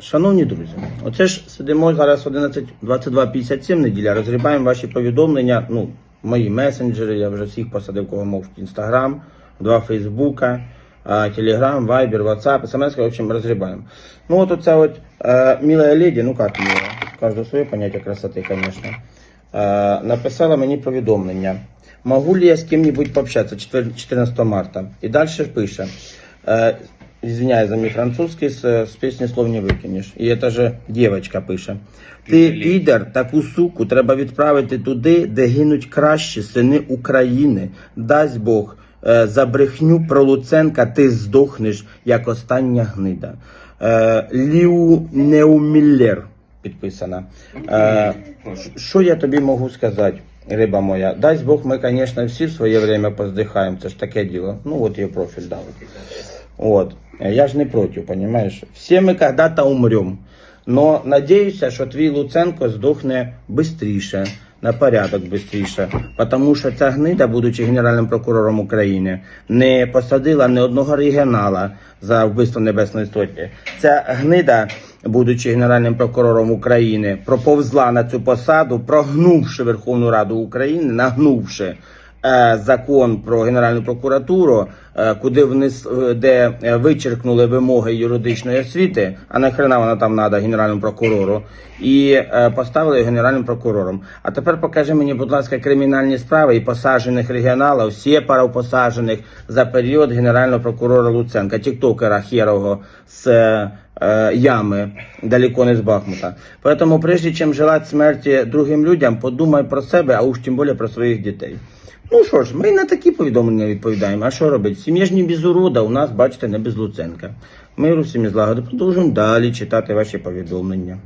Шановні друзі, оце ж сидимо зараз 11, 22.57 неділя, розгрібаємо ваші повідомлення, ну, мої месенджери, я вже всіх посадив, кого мов в Інстаграм, два Фейсбука, Телеграм, Вайбер, Ватсап, СМС, в общем, розгрібаємо. Ну, от оця от е, милая леді, ну як мила, кожне своє поняття красоти, звісно, е, написала мені повідомлення. Могу ли я с кем-нибудь пообщаться 4 14 марта? И дальше пише. Извиняюсь за мой французский, с, с песни слов не викинеш. І це же дівчинка пише. Ти підер, таку суку треба відправити туди, де гинуть кращі сини України. Дасть Бог, е, за брехню про Луценка ти здохнеш, як остання гнида. Е, Ліу Неуміллер підписана. Е, що я тобі можу сказати, риба моя? Дасть Бог, ми, звісно, всі в своє время поздихаємо, це ж таке діло. Ну, от її профіль дав. Вот. Я ж не проти, понимаешь? Все мы когда-то умрем. Но надіюся, що твій Луценко здохне швидше, на порядок швидше. Тому що ця гнида, будучи генеральним прокурором України, не посадила ні одного регіонала за вбивство Небесної Сотні. Ця гнида, будучи генеральним прокурором України, проповзла на цю посаду, прогнувши Верховну Раду України, нагнувши закон про Генеральну прокуратуру, е, куди вниз, е, де е, вичеркнули вимоги юридичної освіти, а нахрена вона там треба Генеральному прокурору, і е, поставили Генеральним прокурором. А тепер покажи мені, будь ласка, кримінальні справи і посаджених регіоналів, сепарів посаджених за період Генерального прокурора Луценка, тіктокера херового з е, ями, далеко не з Бахмута. Поэтому, прежде чем желать смерті другим людям, подумай про себе, а уж тим більше про своїх дітей. Ну що ж, ми на такі повідомлення відповідаємо. А що робити? Сім'я ж не без урода, у нас, бачите, не без Луценка. Миру всім і. Продовжуємо далі читати ваші повідомлення.